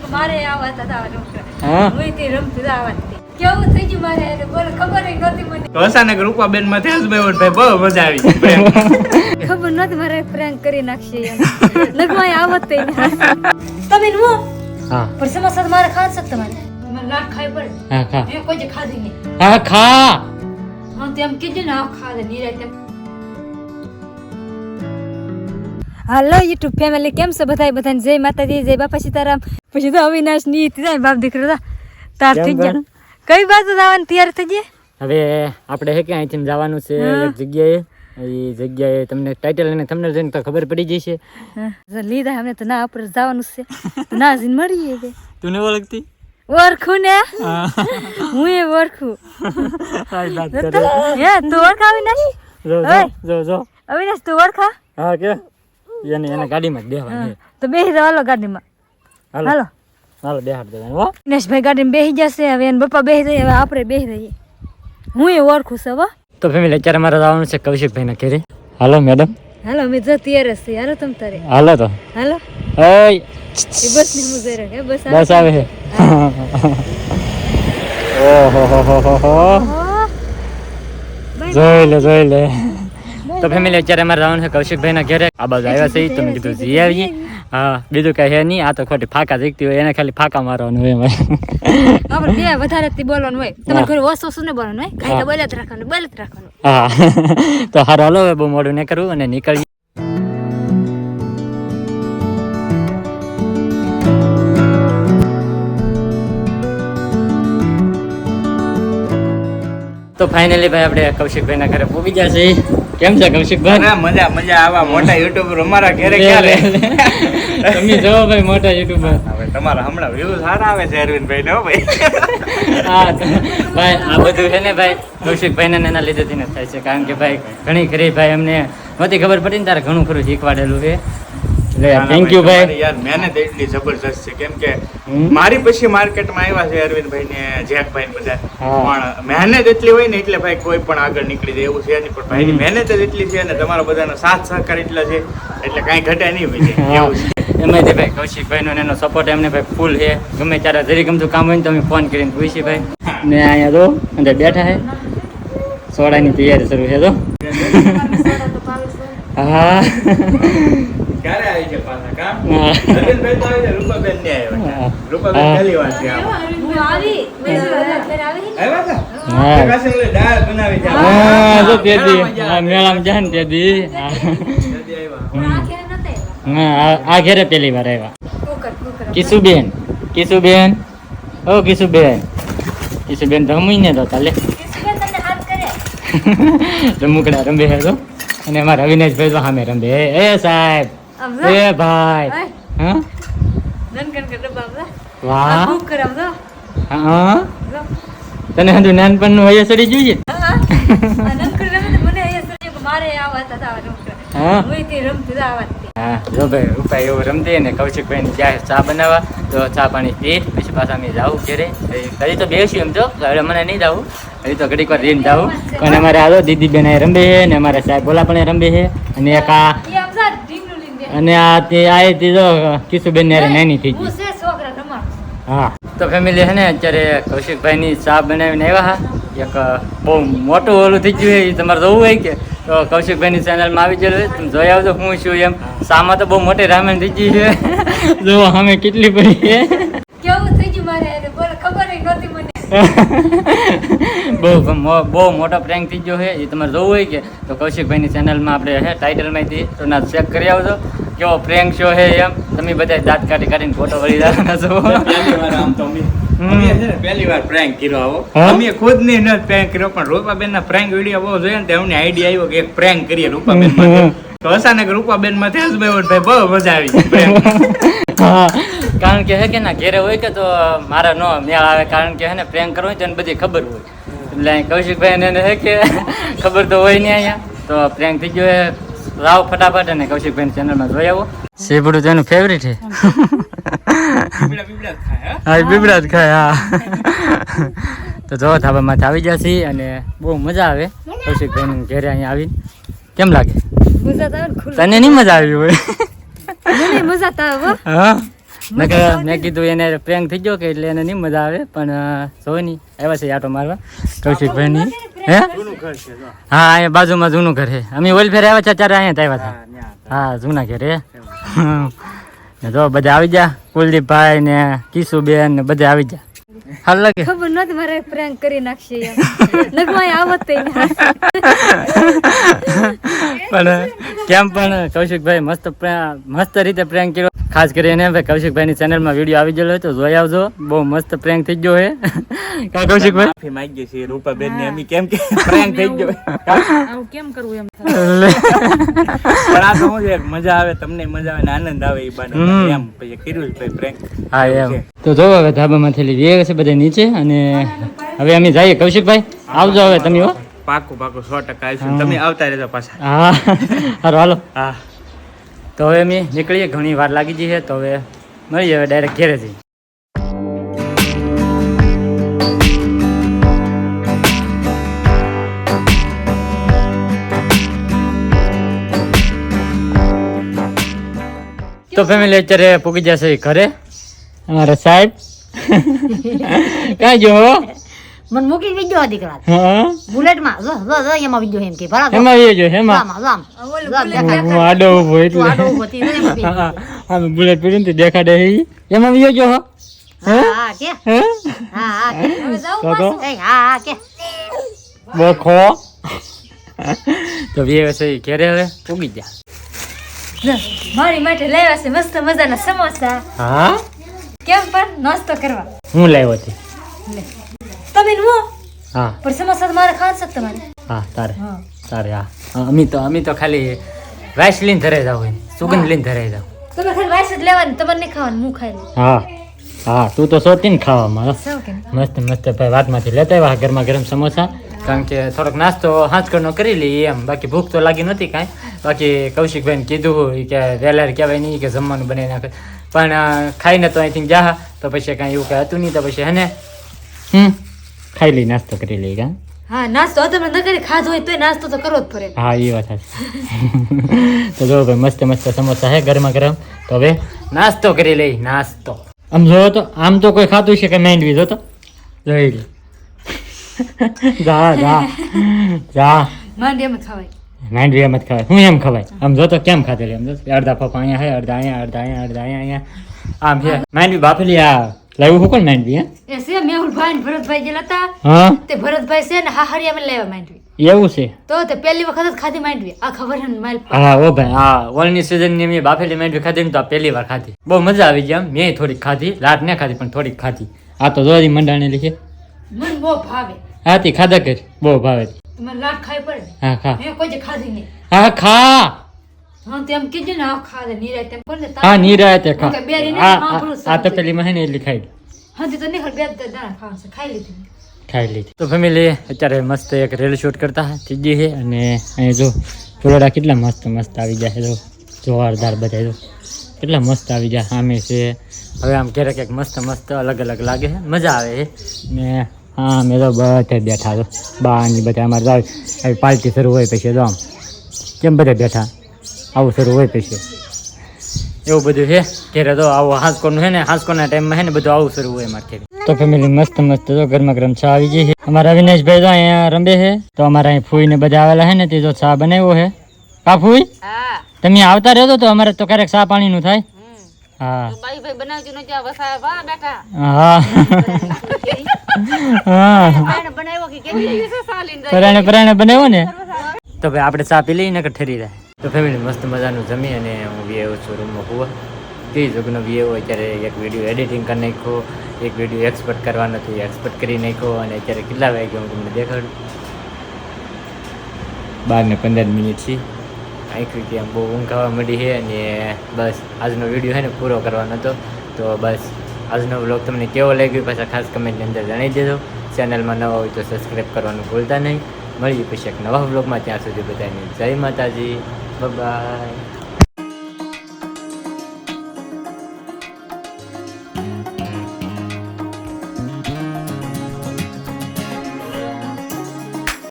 કે મારે આવા રમતી કેવું થઈ ગયું મારે એને? ખબર નહોતી મને. અચાનક રૂપાબેનમાં થયા ભાઈ ભાઈ બહુ મજા આવી ખબર નહોતી મારે પ્રેન્ક કરી નાખશે લગમાં આવત તે તમે હું? હા. પણ સમોસા મારે ખાવા શકતા મને ના ખાઈ પડે. હા ખા. મેં કોઈ ખાધી નહીં. હા ખા. હા તેમ કીધું ને આ ખાધે નિરાય હાલો યુટ્યુબ ફેમિલી કેમ છો બધાય? બધાને જય માતાજી જય બાપા સીતારામ. પછી તો અવિનાશની જાય બાપ દીકરો તા. તાર થઈ? ગયા કઈ બાજુ જવાનું તૈયાર થઈ ગયા? હવે આપણે હે કે અહીંથી જવાનું છે એક જગ્યાએ. એ જગ્યાએ તમને ટાઇટલ અને તમને જોઈને તો ખબર પડી જશે. હા, લીધા અમને તો ના આપણે જવાનું છે. ના જઈને મળીએ કે. તું ને ઓળખતી? ઓળખું ને? હું. એ ઓળખું. હે તું ઓળખા અવિનાશ? જો જો જો અવિનાશ તું ઓળખા? હા કે. એને એને ગાડીમાં જ બેહવાનું તો બેસી જવાલો હાલો ગાડીમાં. હાલો. હાલો. બેહાડ દેવાનું હો. દિનેશભાઈ ગાડીમાં બેસી જશે હવે એને પપ્પા બેસી જઈએ હવે આપણે બેસી જઈએ હું એ ઓળખું છું હવે તો ફેમિલી અત્યારે મારે જવાનું છે કૌશિકભાઈના ઘેરે. હાલો મેડમ હાલો અમે જો તૈયાર છીએ. હાલો તમ તારે. હાલો તો. હાલો. ઓય. બસની હું જઈ રહ્યો હે બસ બસ આવે. છે. ઓહો હો હો હો હો. જોઈ લે જોઈ લે. તો ફેમિલી અત્યારે અમારે જવાનું છે કૌશિકભાઈના ઘરે. આ બાજુ આવ્યા છે તો મેં કીધું જઈ આવીએ. હા બીજું કઈ હે નહીં આ તો ખોટી ફાકા જીકતી હોય એને ખાલી ફાકા મારવાનું હોય અમારે આપણે બે વધારે થી બોલવાનું હોય. તમારે ઘરે ઓછો શું ને બોલવાનું હોય? તો બોલે જ રાખવાનું બોલે જ રાખવાનું. હા તો હારો હાલો હવે બહુ મોડું ને કરવું અને નીકળીએ. તો ફાઇનલી ભાઈ આપણે કૌશિકભાઈના ઘરે પહોંચી ગયા છે કેમ છે કૌશિકભાઈ? ના મજા મજા. આવા મોટા યુટ્યુબર અમારા ઘરે ક્યારે? તમે જો ભાઈ મોટા યુટ્યુબર હવે તમારા હમણાં વ્યૂ સારા આવે છે અરવિંદભાઈ ને ભાઈ. હા ભાઈ આ બધું છે ને ભાઈ કૌશિકભાઈને ને એના લીધેથી જ થાય છે. કારણ કે ભાઈ ઘણી ખરી ભાઈ અમને નહોતી ખબર પડી ને તારે ઘણું ખરું શીખવાડેલું છે. થેન્ક યુ ભાઈ યાર મહેનત એટલી જબરજસ્ત છે. કેમ કે મારી પછી માર્કેટમાં આવ્યા છે અરવિંદભાઈ ને જેકભાઈ ને બધા પણ મહેનત એટલી હોય ને એટલે ભાઈ કોઈ પણ આગળ નીકળી જાય એવું છે નહીં. પણ ભાઈની મહેનત જ એટલી છે અને તમારા બધાનો સાથ સહકાર એટલા છે એટલે કાંઈ ઘટે નહીં હોય છે. એવું છે. એમાંથી ભાઈ કૌશિકભાઈનો નો એનો સપોર્ટ એમને ભાઈ ફૂલ છે. ગમે ત્યારે જરી ગમતું કામ હોય ને તમે ફોન કરીને પૂછી ભાઈ. ને અહીંયા તો અંદર બેઠા છે. સોડાની તૈયારી શરૂ છે તો. હા. ક્યારે આવી છે પાછા કામ? હા. અરવિંદભાઈ તો આવી છે રૂપાબેન ને આવ્યા હા. રૂપાબેન પહેલી વાર છે આવ્યા. તે તે ને તે પેલી વાર આવ્યા. Cooker cooker Kishuben Kishuben. ઓ કિશુબેન. કિશુબેન રમી ને તો તાલે તમને હાથ કરે? રમુકડા રંબે હે તો અને અમારા અવિનાશભાઈ તો સામે રમે એ એ સાહેબ. એ ભાઈ હા નનકન કર આ વાહ કુકર આમ જો. હા તને હજુ જોઈએ રમતી ને અને અમારે આવો દીદી બેન રમે છે ને અમારા સાહેબ બોલા પણ રમે છે અને એક આ ઈ આમ જો ઢીંગલું લઈને બેઠા. અને આ તે આ તે જો કિશુબેન ને નાની થઈ ગઈ. હા તો ફેમિલી છે ને અત્યારે કૌશિકભાઈની ચા બનાવીને આવ્યા હા. એક બહુ મોટું ઓલું થઈ ગયું એ તમારે જોવું હોય કે. તો કૌશિકભાઈની ચેનલમાં આવી ગયેલું તમે જોઈ આવજો હું છું એમ. સામાં તો બહુ મોટી રામાયણ થઈ ગઈ છે જો અમે કેટલી પડી કેવું થઈ ગયું મારે? ખબર નહોતી મને. બહુ મો- બહુ મોટો પ્રેન્ક થઈ ગયો છે. એ તમારે જોવું હોય કે તો કૌશિકભાઈની ચેનલમાં આપણે હે ટાઇટલમાંથી તો ના ચેક કરી આવજો. કેવો પ્રેન્ક શો છે એમ. તમે બધા દાંત કાઢી કાઢીને ફોટો વળી જવાના છો. પહેલી વાર ને prank કર્યો આવો. અમે ખુદની prank કર્યો પણ રૂપાબેન ના prank વીડિયો બહુ જોયો ને અમને આઈડિયા આવ્યો કે એક prank કરીએ રૂપાબેન તો અચાનક રૂપાબેનમાં થયા ભાઈ બહુ મજા આવી હા. કારણ કે હે કે ના ઘેરે હોય કે તો મારા નો મેળ આવે કારણ કે હે ને પ્રેમ કરવો હોય તો એને બધી ખબર હોય. એટલે કૌશિકભાઈ એને હે કે ખબર તો હોય નહીં અહીંયા. તો પ્રેન્ક થઈ ગયો એ રાવ ફટાફટ અને કૌશિકભાઈ ચેનલમાં જોઈ આવો. સેબડું તેનું ફેવરિટ છે. બીબડા બીબડા જ ખાય, હા? બીબડા જ ખાય હા. તો જો ધાબામાંથી આવી જશે અને બહુ મજા આવે. કૌશિકભાઈ ઘેરે અહીંયા આવીને. કેમ લાગે. તને નહીં મજા આવી હોય? મજા તો આવે હો. મેં કીધું એને પ્રેંગ થઈ ગયો કે એટલે એને નહીં મજા આવે પણ જોઈ નહીં આવ્યા છે આટો મારવા. કૌશિકભાઈ ની હે? હા અહીંયા બાજુમાં જૂનું ઘર છે. અમે ઓલ ફેર આવ્યા છે ત્યારે અહીંયા આવ્યા હતા. હા જૂના ઘેર. હે જો બધા આવી જા કુલદીપભાઈ ને કિશુબેન ને બધા આવી જા હાલ લાગે. ખબર નથી મારે પ્રેન્ક કરી નાખશે નગમાં આવત પણ કેમ પણ કૌશિકભાઈ મસ્ત મસ્ત રીતે પ્રેન્ક કર્યો. ખાસ કરીને ભાઈ કૌશિકભાઈની ચેનલમાં વીડિયો આવી ગયેલો તો જોઈ આવજો. બહુ મસ્ત પ્રેન્ક થઈ ગયો હે. કા કૌશિકભાઈ? માફી રૂપાબેન ને અમે કેમ કે prank થઈ ગયો. આવું કેમ કરવું એમ? પણ આ તો છે મજા આવે તમને મજા આવે ને આનંદ આવે એ બાને. એમ પછી કર્યું છે prank. હા એમ. તો જો હવે ધાબામાંથી લીધી છે બધા નીચે અને હવે અમે જઈએ. કૌશિકભાઈ આવજો હવે તમે હો. પાકું પાકું સો ટકા આવીશું. તમે આવતા રહેજો પાછા. હા. હારું હાલો. હા. તો હવે અમે નીકળીએ ઘણી વાર લાગી જઈએ છે તો હવે મળીએ હવે ડાયરેક્ટ ઘેરે જઈએ તો ફેમિલી અત્યારે પૂકી જશે ઘરે? અમારા સાહેબ. ક્યાં જો મને મૂકી વિડિયો દીકરા હા બુલેટમાં જો જો જો એમાં વિડિયો એમ કે બરાબર એમાં એ જો એમાં આમાં આમ આમ હું આડો ઊભો એટલે આડો ઊભો થી જો. હા હા બુલેટ પીડ્યું તે દેખાડે ઈ. એમાં વિયો જો હો હા હા કે હા હા કે એ હા હા કે બખો તો વીએ છે ઘેરે હવે પૂગી જા મારી માટે લાવ્યા છે મસ્ત મજાના સમોસા હા કેમ પણ નાસ્તો કરવા હું લાવ્યો હતી તમે ને હા. પણ સમોસા મારે ખાવા છે તમારે. હા તારે. હા. તારે હા. હા, અમે તો અમે તો ખાલી રાઈસ લઈને ધરાઈ જાવ સુગંધ લઈને ધરાઈ જાવ. તમે ખાલી વાઈસ જ લેવાની તમારે નહીં ખાવાનું હું ખાઈ હા. હા તું તો સોતી ને ખાવામાં મસ્ત મસ્ત ભાઈ વાતમાંથી લેતા આવ્યા ગરમા ગરમ સમોસા. કારણ કે થોડોક નાસ્તો હાંસકરનો કરી લઈએ એમ. બાકી ભૂખ તો લાગી નહોતી કાંઈ. બાકી કૌશિકભાઈને કીધું કે વહેલાર કહેવાય નહીં કે જમવાનું બનાવી નાખે પણ ખાઈને તો અહીંથી જા તો પછી કાંઈ એવું કાંઈ હતું નહીં તો પછી હેને હમ? ખાઈ લઈ નાસ્તો કરી લઈ કાં? હા નાસ્તો તમે ન કરી ખાધો હોય તો નાસ્તો તો કરવો જ પડે. હા એ વાત છે તો જો ભાઈ મસ્ત મસ્ત સમોસા હે ગરમા ગરમ. તો હવે નાસ્તો કરી લઈ નાસ્તો. આમ જો તો આમ તો કોઈ ખાતું છે કે નહીં જો તો? જોઈ લે. જા જા જા. માંડી એમ ખવાય. મેંડવી એમ જ ખવાય. હું એમ ખવાય? આમ જો તો કેમ ખાતે એમ જો અડધા પપ્પા અહીંયા હે અડધા અહીંયા અડધા અહીંયા અડધા અહીંયા આમ છે. મેંડવી બાફેલી આ લાવ્યું કોણ માંડવી હે? એ છે મેહુલભાઈ ને ભરતભાઈ ગયેલા હતા. હા? તે ભરતભાઈ છે ને હાહરિયા માં લેવા માંડવી. એવું છે? તો તે પહેલી વખત જ ખાધી માંડવી. આ ખબર હે માલ હા ઓ ભાઈ હા. ઓલની સિઝનની મેં બાફેલી માંડવી ખાધી ને તો આ પહેલી વાર ખાધી. બહુ મજા આવી ગઈ આમ. મેં થોડીક ખાધી. લાટ ને ખાધી પણ થોડીક ખાધી. આ તો જોરી મંડાણેલી છે મને બહુ ભાવે. હા તે ખાધા કર. બહુ ભાવે. તમારે લાટ ખાઈ પડે હા ખા. મેં કોઈ જે ખાધી નહીં. હા ખા. હા તેમ કીધું ને આ ખાધે નિરાય તેમ કોણ દે હા નિરાયતે ખા ઓકે, બેરીને આ સાંભળું આ- આ તો પેલી માં હે ને એટલી ખાઈ હા તે તો નહીં ખબર બે જ દાણા ખાવા છે ખાઈ લીધી ખાઈ લીધી તો ફેમિલી અત્યારે મસ્ત એક રેલ શૂટ કરતા થઈ ગઈ છે અને અહીંયા જો ફુલોડા કેટલા મસ્ત મસ્ત આવી જાય છે જો જોરદાર બધા જો કેટલા મસ્ત આવી જાય સામે છે હવે આમ ક્યારેક ક્યાંક મસ્ત મસ્ત અલગ અલગ લાગે છે મજા આવે છે ને હા અમે તો બધા બેઠા છો બા ની બધા અમારે તો આવી આવી પાર્ટી શરૂ હોય પછી તો આમ કેમ બધા બેઠા આવું શરૂ હોય પછી. એવું બધું છે? ઘેરે તો આવું હાંસકોનું છે ને હાંસકોના ટાઈમમાં છે ને બધું આવું શરૂ હોય માર્કેટ તો ફેમિલી મસ્ત મસ્ત તો ગરમા ગરમ ચા આવી ગઈ છે. અમારા અવિનાશભાઈ તો અહીંયા રમે છે. તો અમારા અહીં ફૂઈ ને બધા આવેલા છે ને તે તો ચા બનાવ્યો છે. કા ફૂઈ? તમે આવતા રહેતો તો અમારે તો ક્યારેક ચા પાણી નું થાય હા. હા. પરાણે પરાણે બનાવ્યો ને? તો ભાઈ આપણે ચા પી લઈએ ને ઠરી જાય? તો ફેમિલી મસ્ત મજાનું જમી અને હું આવ્યો છું રૂમમાં કુવા તે જોગનો આવ્યો અત્યારે એક વીડિયો એડિટિંગ કરી નાખ્યો, એક વીડિયો એક્સપર્ટ કરવાનો હતો એક્સપર્ટ કરી નાખ્યો અને અત્યારે કેટલા વાગ્યા હું તમને દેખાડું? બાર ને પંદર મિનિટ છે. આખી રીતે આમ બહુ ઊંઘ આવવા મળી છે અને બસ આજનો વીડિયો છે ને પૂરો કરવાનો હતો. તો બસ આજનો વ્લોગ તમને કેવો લાગ્યો પાછા ખાસ કમેન્ટની અંદર જણાવી દેજો. ચેનલમાં નવા હોય તો સબસ્ક્રાઈબ કરવાનું ભૂલતા નહીં. મળીએ પછી એક નવા વ્લોગમાં ત્યાં સુધી બધાને જય માતાજી. Bye-bye.